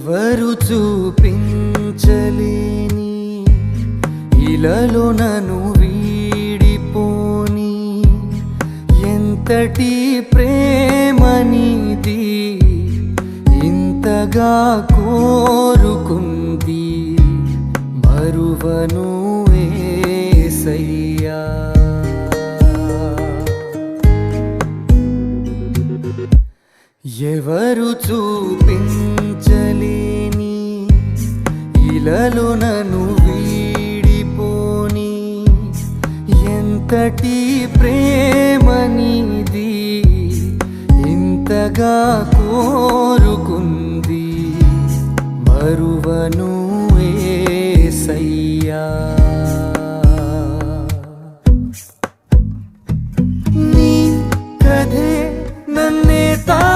ఎవరు చూపించలేని ఇలలో నన్ను వీడిపోని. ఎంతటి ప్రేమనిది ఇంతగా కోరుకుంది. మరువను ఏసయ్యా. ఎవరు చూపించ నీడలు నను వీడిపోని. ఎంతటి ప్రేమ నీది? ఇంతగా కోరుకుంది. మరువను ఏసయ్యా. నీ కథే నన్నే తా